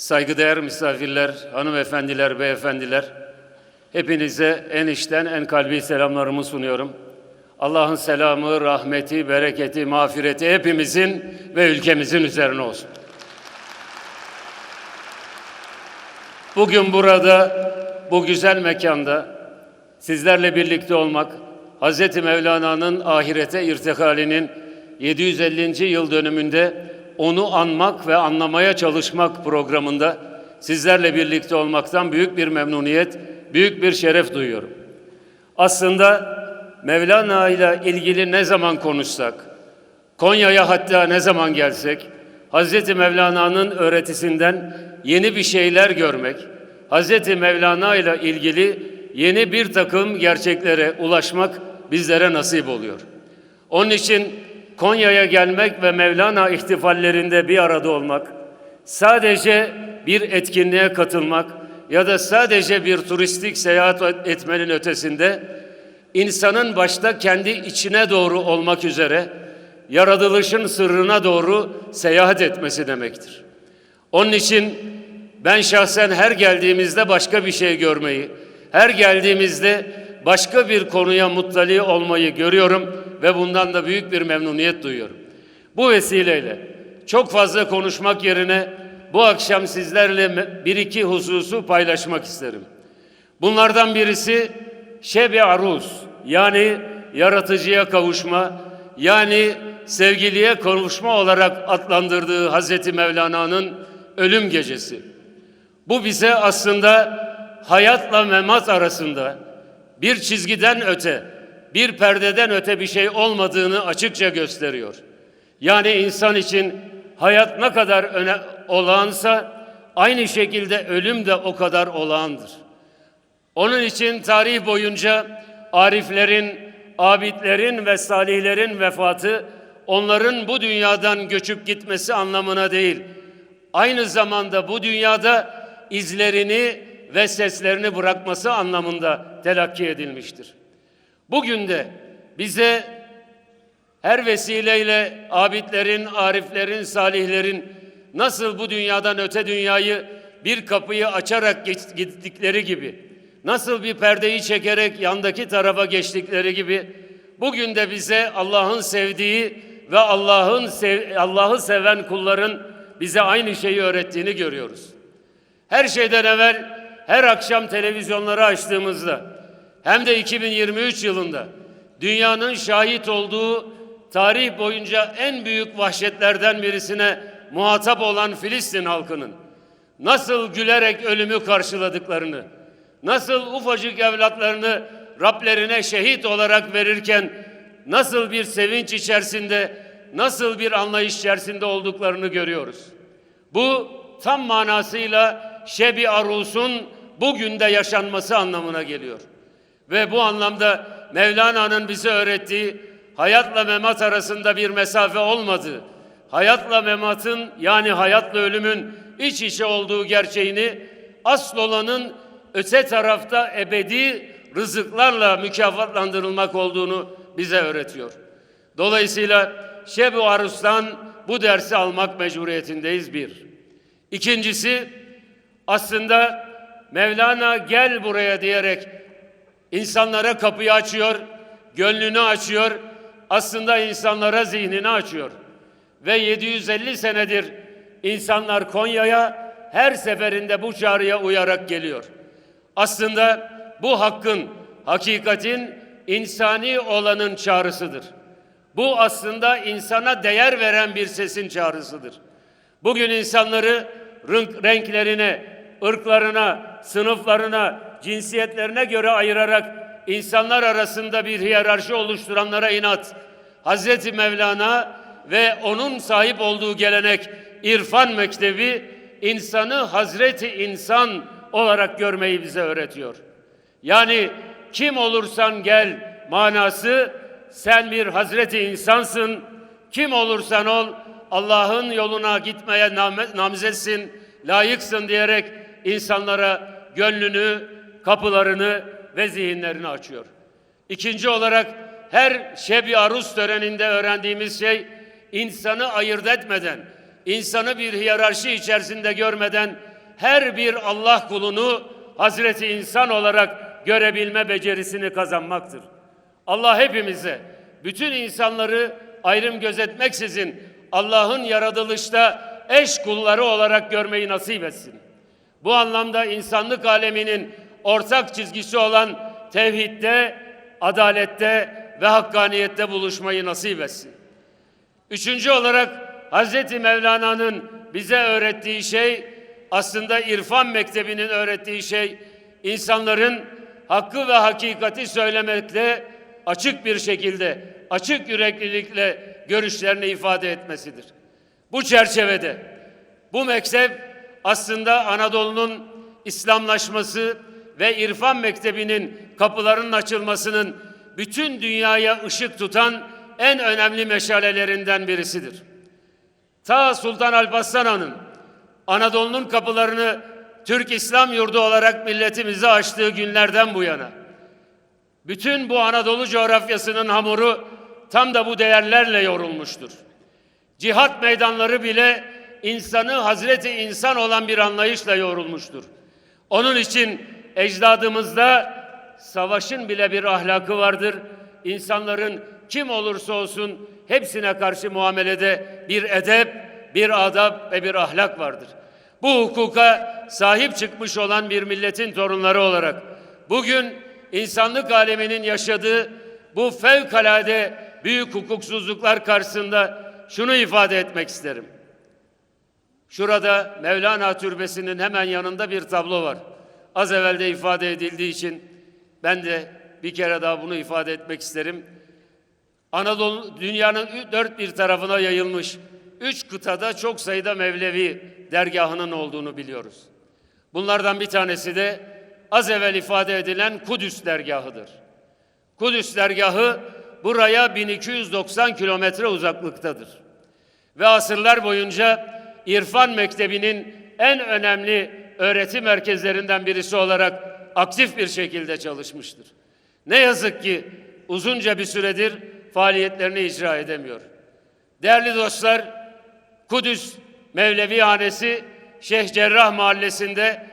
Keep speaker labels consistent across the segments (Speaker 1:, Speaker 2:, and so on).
Speaker 1: saygıdeğer misafirler, hanımefendiler, beyefendiler, hepinize en içten, en kalbi selamlarımı sunuyorum. Allah'ın selamı, rahmeti, bereketi, mağfireti hepimizin ve ülkemizin üzerine olsun. Bugün burada, bu güzel mekanda sizlerle birlikte olmak, Hz. Mevlana'nın ahirete irtihalinin 750. yıl dönümünde onu anmak ve anlamaya çalışmak programında sizlerle birlikte olmaktan büyük bir memnuniyet, büyük bir şeref duyuyorum. Aslında Mevlana ile ilgili ne zaman konuşsak, Konya'ya hatta ne zaman gelsek, Hz. Mevlana'nın öğretisinden yeni bir şeyler görmek, Hz. Mevlana ile ilgili yeni bir takım gerçeklere ulaşmak bizlere nasip oluyor. Onun için Konya'ya gelmek ve Mevlana ihtifallerinde bir arada olmak, sadece bir etkinliğe katılmak ya da sadece bir turistik seyahat etmenin ötesinde insanın başta kendi içine doğru olmak üzere yaratılışın sırrına doğru seyahat etmesi demektir. Onun için ben şahsen her geldiğimizde başka bir şey görmeyi, her geldiğimizde başka bir konuya muttali olmayı görüyorum ve bundan da büyük bir memnuniyet duyuyorum. Bu vesileyle çok fazla konuşmak yerine bu akşam sizlerle bir iki hususu paylaşmak isterim. Bunlardan birisi Şebi Aruz yani yaratıcıya kavuşma yani sevgiliye kavuşma olarak adlandırdığı Hazreti Mevlana'nın ölüm gecesi. Bu bize aslında hayatla memat arasında bir çizgiden öte, bir perdeden öte bir şey olmadığını açıkça gösteriyor. Yani insan için hayat ne kadar öne olağansa aynı şekilde ölüm de o kadar olağandır. Onun için tarih boyunca ariflerin, abidlerin ve salihlerin vefatı onların bu dünyadan göçüp gitmesi anlamına değil. Aynı zamanda bu dünyada izlerini ve seslerini bırakması anlamında telakki edilmiştir. Bugün de bize her vesileyle abidlerin, ariflerin, salihlerin nasıl bu dünyadan öte dünyayı bir kapıyı açarak gittikleri gibi, nasıl bir perdeyi çekerek yandaki tarafa geçtikleri gibi bugün de bize Allah'ın sevdiği ve Allah'ın sev Allah'ı seven kulların bize aynı şeyi öğrettiğini görüyoruz. Her şeyden evvel her akşam televizyonları açtığımızda hem de 2023 yılında dünyanın şahit olduğu tarih boyunca en büyük vahşetlerden birisine muhatap olan Filistin halkının nasıl gülerek ölümü karşıladıklarını, nasıl ufacık evlatlarını Rablerine şehit olarak verirken nasıl bir sevinç içerisinde, nasıl bir anlayış içerisinde olduklarını görüyoruz. Bu tam manasıyla Şebi Arus'un bugün de yaşanması anlamına geliyor. Ve bu anlamda Mevlana'nın bize öğrettiği hayatla memat arasında bir mesafe olmadığı, hayatla mematın yani hayatla ölümün iç içe olduğu gerçeğini asıl olanın öte tarafta ebedi rızıklarla mükafatlandırılmak olduğunu bize öğretiyor. Dolayısıyla Şebu Arus'tan bu dersi almak mecburiyetindeyiz bir. İkincisi aslında Mevlana gel buraya diyerek insanlara kapıyı açıyor, gönlünü açıyor, aslında insanlara zihnini açıyor. Ve 750 senedir insanlar Konya'ya her seferinde bu çağrıya uyarak geliyor. Aslında bu hakkın, hakikatin insani olanın çağrısıdır. Bu aslında insana değer veren bir sesin çağrısıdır. Bugün insanları renklerine, ırklarına, sınıflarına, cinsiyetlerine göre ayırarak insanlar arasında bir hiyerarşi oluşturanlara inat. Hazreti Mevlana ve onun sahip olduğu gelenek irfan mektebi insanı Hazreti insan olarak görmeyi bize öğretiyor. Yani kim olursan gel manası sen bir Hazreti insansın. Kim olursan ol Allah'ın yoluna gitmeye namzetsin, layıksın diyerek insanlara gönlünü, kapılarını ve zihinlerini açıyor. İkinci olarak her şebi aruz töreninde öğrendiğimiz şey insanı ayırt etmeden, insanı bir hiyerarşi içerisinde görmeden her bir Allah kulunu Hazreti insan olarak görebilme becerisini kazanmaktır. Allah hepimize bütün insanları ayrım gözetmeksizin Allah'ın yaratılışta eş kulları olarak görmeyi nasip etsin. Bu anlamda insanlık aleminin ortak çizgisi olan tevhidde, adalette ve hakkaniyette buluşmayı nasip etsin. Üçüncü olarak Hazreti Mevlana'nın bize öğrettiği şey aslında irfan mektebinin öğrettiği şey insanların hakkı ve hakikati söylemekle açık bir şekilde, açık yüreklilikle görüşlerini ifade etmesidir. Bu çerçevede bu mektep aslında Anadolu'nun İslamlaşması ve irfan mektebinin kapılarının açılmasının bütün dünyaya ışık tutan en önemli meşalelerinden birisidir. Ta Sultan Alparslan Han'ın Anadolu'nun kapılarını Türk İslam yurdu olarak milletimize açtığı günlerden bu yana bütün bu Anadolu coğrafyasının hamuru tam da bu değerlerle yorulmuştur. Cihat meydanları bile insanı Hazreti insan olan bir anlayışla yoğrulmuştur. Onun için ecdadımızda savaşın bile bir ahlakı vardır. İnsanların kim olursa olsun hepsine karşı muamelede bir edep, bir adab ve bir ahlak vardır. Bu hukuka sahip çıkmış olan bir milletin torunları olarak bugün insanlık aleminin yaşadığı bu fevkalade büyük hukuksuzluklar karşısında şunu ifade etmek isterim. Şurada Mevlana Türbesi'nin hemen yanında bir tablo var. Az evvel de ifade edildiği için ben de bir kere daha bunu ifade etmek isterim. Anadolu dünyanın dört bir tarafına yayılmış üç kıtada çok sayıda Mevlevi dergahının olduğunu biliyoruz. Bunlardan bir tanesi de az evvel ifade edilen Kudüs dergahıdır. Kudüs dergahı buraya 1290 kilometre uzaklıktadır. Ve asırlar boyunca İrfan Mektebi'nin en önemli öğretim merkezlerinden birisi olarak aktif bir şekilde çalışmıştır. Ne yazık ki uzunca bir süredir faaliyetlerini icra edemiyor. Değerli dostlar, Kudüs Mevlevi Hanesi Şeyh Cerrah Mahallesi'nde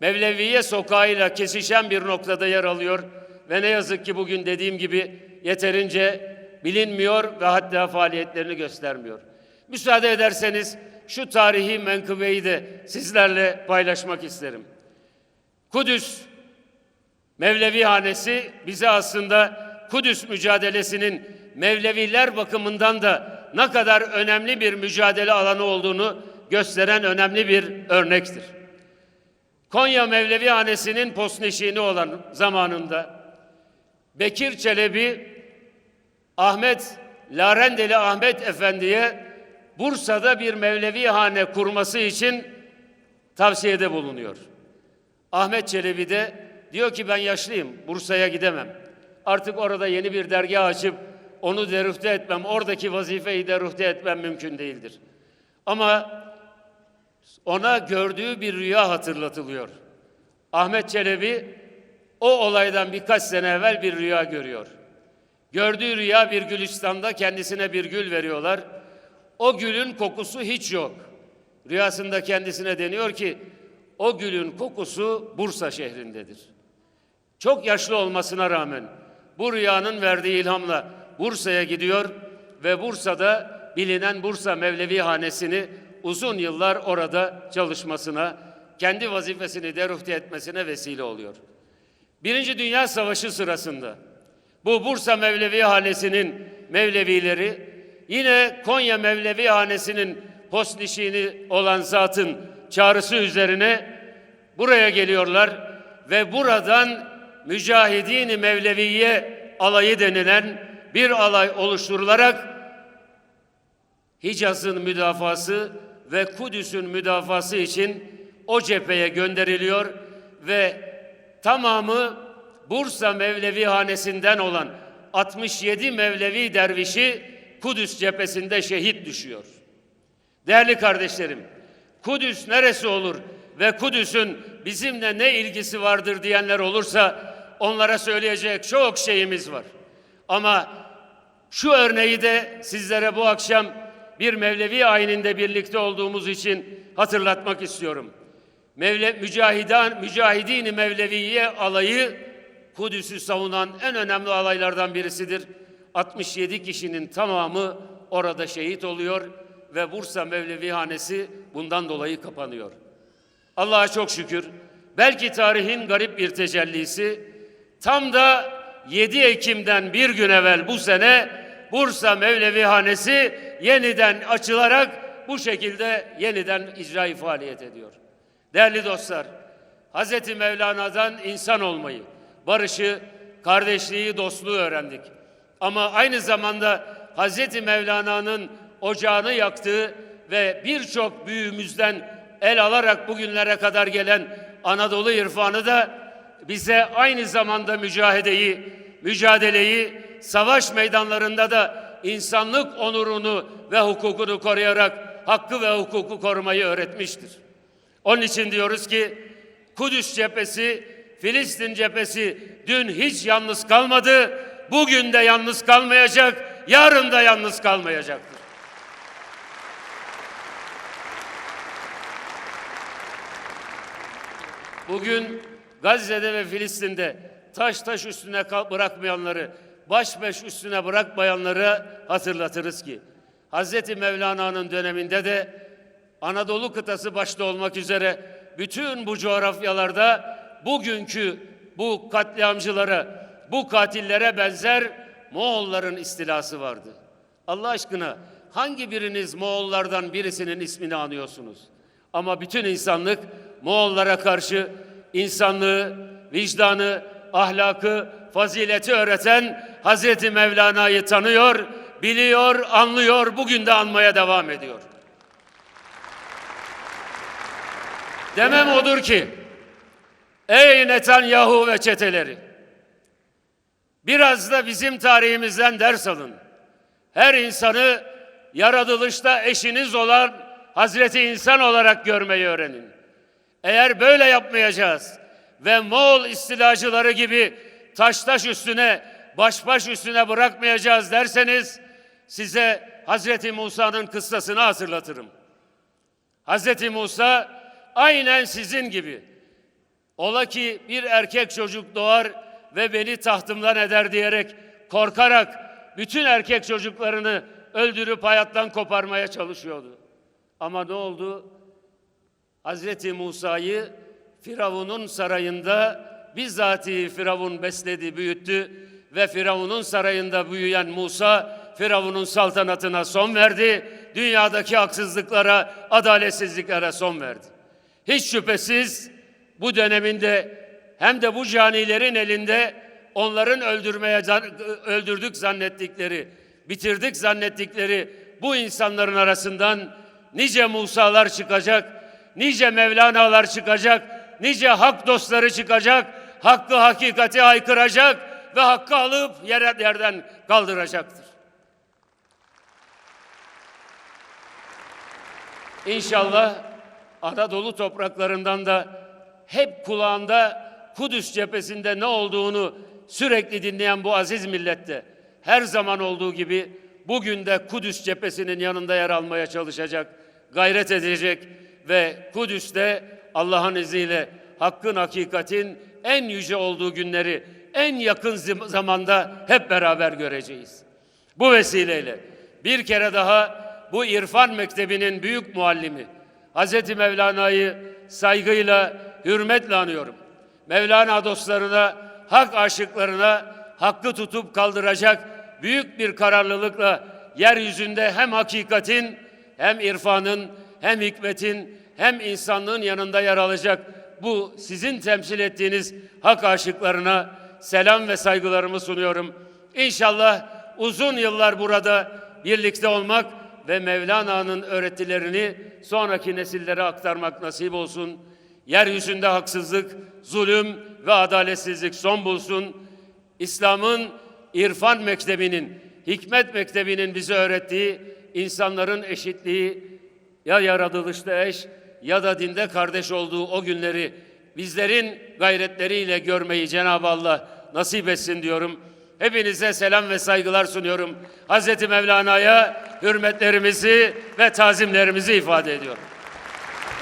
Speaker 1: Mevleviye sokağıyla kesişen bir noktada yer alıyor ve ne yazık ki bugün dediğim gibi yeterince bilinmiyor ve hatta faaliyetlerini göstermiyor. Müsaade ederseniz şu tarihi menkıbeyi de sizlerle paylaşmak isterim. Kudüs Mevlevi Hanesi bize aslında Kudüs mücadelesinin Mevleviler bakımından da ne kadar önemli bir mücadele alanı olduğunu gösteren önemli bir örnektir. Konya Mevlevi Hanesi'nin posneşini olan zamanında Bekir Çelebi Ahmet Larendeli Ahmet Efendi'ye Bursa'da bir Mevlevi hane kurması için tavsiyede bulunuyor. Ahmet Çelebi de diyor ki ben yaşlıyım, Bursa'ya gidemem. Artık orada yeni bir dergah açıp onu deruhte etmem, oradaki vazifeyi deruhte etmem mümkün değildir. Ama ona gördüğü bir rüya hatırlatılıyor. Ahmet Çelebi o olaydan birkaç sene evvel bir rüya görüyor. Gördüğü rüya bir Gülistan'da kendisine bir gül veriyorlar. O gülün kokusu hiç yok. Rüyasında kendisine deniyor ki o gülün kokusu Bursa şehrindedir. Çok yaşlı olmasına rağmen bu rüyanın verdiği ilhamla Bursa'ya gidiyor ve Bursa'da bilinen Bursa Mevlevi Hanesi'ni uzun yıllar orada çalışmasına, kendi vazifesini deruhte etmesine vesile oluyor. Birinci Dünya Savaşı sırasında bu Bursa Mevlevi Hanesi'nin Mevlevileri yine Konya Mevlevi Hanesi'nin postnişini olan zatın çağrısı üzerine buraya geliyorlar ve buradan Mücahidini Mevleviye alayı denilen bir alay oluşturularak Hicaz'ın müdafası ve Kudüs'ün müdafası için o cepheye gönderiliyor ve tamamı Bursa Mevlevi hanesinden olan 67 Mevlevi dervişi Kudüs cephesinde şehit düşüyor. Değerli kardeşlerim, Kudüs neresi olur ve Kudüs'ün bizimle ne ilgisi vardır diyenler olursa onlara söyleyecek çok şeyimiz var. Ama şu örneği de sizlere bu akşam bir Mevlevi ayininde birlikte olduğumuz için hatırlatmak istiyorum. Mevle, mücahidan, mücahidini Mevleviye alayı Kudüs'ü savunan en önemli alaylardan birisidir. 67 kişinin tamamı orada şehit oluyor ve Bursa Mevlevi Hanesi bundan dolayı kapanıyor. Allah'a çok şükür. Belki tarihin garip bir tecellisi tam da 7 Ekim'den bir gün evvel bu sene Bursa Mevlevi Hanesi yeniden açılarak bu şekilde yeniden icra faaliyet ediyor. Değerli dostlar, Hz. Mevlana'dan insan olmayı, barışı, kardeşliği, dostluğu öğrendik. Ama aynı zamanda Hz. Mevlana'nın ocağını yaktığı ve birçok büyüğümüzden el alarak bugünlere kadar gelen Anadolu irfanı da bize aynı zamanda mücadeleyi, mücadeleyi savaş meydanlarında da insanlık onurunu ve hukukunu koruyarak hakkı ve hukuku korumayı öğretmiştir. Onun için diyoruz ki Kudüs cephesi, Filistin cephesi dün hiç yalnız kalmadı, bugün de yalnız kalmayacak, yarın da yalnız kalmayacaktır. Bugün Gazze'de ve Filistin'de taş taş üstüne bırakmayanları, baş beş üstüne bırakmayanları hatırlatırız ki Hz. Mevlana'nın döneminde de Anadolu kıtası başta olmak üzere bütün bu coğrafyalarda bugünkü bu katliamcılara, bu katillere benzer Moğolların istilası vardı. Allah aşkına hangi biriniz Moğollardan birisinin ismini anıyorsunuz? Ama bütün insanlık Moğollara karşı insanlığı, vicdanı, ahlakı, fazileti öğreten Hazreti Mevlana'yı tanıyor, biliyor, anlıyor, bugün de anmaya devam ediyor. Demem odur ki, ey Netanyahu ve çeteleri, biraz da bizim tarihimizden ders alın. Her insanı yaratılışta eşiniz olan Hazreti İnsan olarak görmeyi öğrenin. Eğer böyle yapmayacağız ve Moğol istilacıları gibi taş taş üstüne, baş baş üstüne bırakmayacağız derseniz size Hazreti Musa'nın kıssasını hatırlatırım. Hazreti Musa aynen sizin gibi ola ki bir erkek çocuk doğar ve beni tahtımdan eder diyerek korkarak bütün erkek çocuklarını öldürüp hayattan koparmaya çalışıyordu. Ama ne oldu? Hazreti Musa'yı Firavun'un sarayında bizzatihi Firavun besledi, büyüttü ve Firavun'un sarayında büyüyen Musa Firavun'un saltanatına son verdi. Dünyadaki haksızlıklara, adaletsizliklere son verdi. Hiç şüphesiz bu döneminde hem de bu canilerin elinde onların öldürmeye öldürdük zannettikleri, bitirdik zannettikleri bu insanların arasından nice Musa'lar çıkacak, nice Mevlana'lar çıkacak, nice hak dostları çıkacak, hakkı hakikati haykıracak ve hakkı alıp yere, yerden kaldıracaktır. İnşallah Anadolu topraklarından da hep kulağında Kudüs cephesinde ne olduğunu sürekli dinleyen bu aziz millette her zaman olduğu gibi bugün de Kudüs cephesinin yanında yer almaya çalışacak, gayret edecek ve Kudüs'te Allah'ın izniyle hakkın, hakikatin en yüce olduğu günleri en yakın zamanda hep beraber göreceğiz. Bu vesileyle bir kere daha bu irfan mektebinin büyük muallimi Hz. Mevlana'yı saygıyla, hürmetle anıyorum. Mevlana dostlarına, hak aşıklarına hakkı tutup kaldıracak büyük bir kararlılıkla yeryüzünde hem hakikatin hem irfanın hem hikmetin hem insanlığın yanında yer alacak bu sizin temsil ettiğiniz hak aşıklarına selam ve saygılarımı sunuyorum. İnşallah uzun yıllar burada birlikte olmak ve Mevlana'nın öğretilerini sonraki nesillere aktarmak nasip olsun. Yeryüzünde haksızlık, zulüm ve adaletsizlik son bulsun. İslam'ın irfan mektebinin, hikmet mektebinin bize öğrettiği insanların eşitliği ya yaratılışta eş ya da dinde kardeş olduğu o günleri bizlerin gayretleriyle görmeyi Cenab-ı Allah nasip etsin diyorum. Hepinize selam ve saygılar sunuyorum. Hazreti Mevlana'ya hürmetlerimizi ve tazimlerimizi ifade ediyorum.